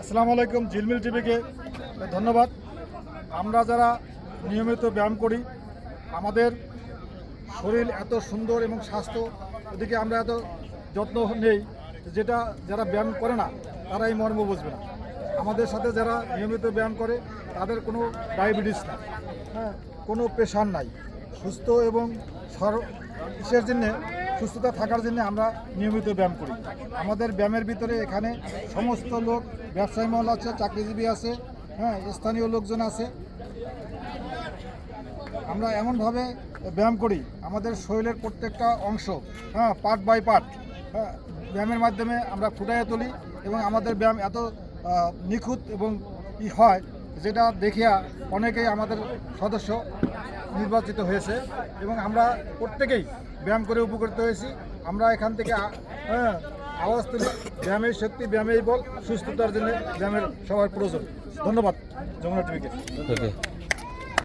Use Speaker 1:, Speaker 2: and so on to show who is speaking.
Speaker 1: আসসালামু আলাইকুম, ঝিলমিল টিভিকে ধন্যবাদ। আমরা যারা নিয়মিত ব্যায়াম করি, আমাদের শরীর এত সুন্দর এবং স্বাস্থ্য ওদিকে আমরা এত যত্ন নেই, যেটা যারা ব্যায়াম করে না তারা এই মর্ম বুঝবে না। আমাদের সাথে যারা নিয়মিত ব্যায়াম করে, তাদের কোনো ডায়াবেটিস নাই হ্যাঁ কোনো প্রেশার নাই। সুস্থ এবং সর কিসের জন্যে? সুস্থতা থাকার জন্য আমরা নিয়মিত ব্যায়াম করি। আমাদের ব্যায়ামের ভিতরে এখানে সমস্ত লোক, ব্যবসায়ী মহল আছে, চাকরিজীবী আছে হ্যাঁ স্থানীয় লোকজন আছে। আমরা এমনভাবে ব্যায়াম করি, আমাদের শরীরের প্রত্যেকটা অংশ হ্যাঁ পার্ট বাই পার্ট হ্যাঁ ব্যায়ামের মাধ্যমে আমরা ফুটাইয়ে তুলি এবং আমাদের ব্যায়াম এত নিখুঁত এবং ই হয় যেটা দেখিয়া অনেকেই আমাদের সদস্য নির্বাচিত হয়েছে এবং আমরা প্রত্যেকেই ব্যায়াম করে উপকৃত হয়েছি। আমরা এখান থেকে হ্যাঁ আওয়াজ তুলি ব্যায়ামের সত্যি ব্যায়ামেই বল, সুস্থতার জন্য ব্যায়ামের সবার প্রয়োজন। ধন্যবাদ, যমুনা টিভিকে।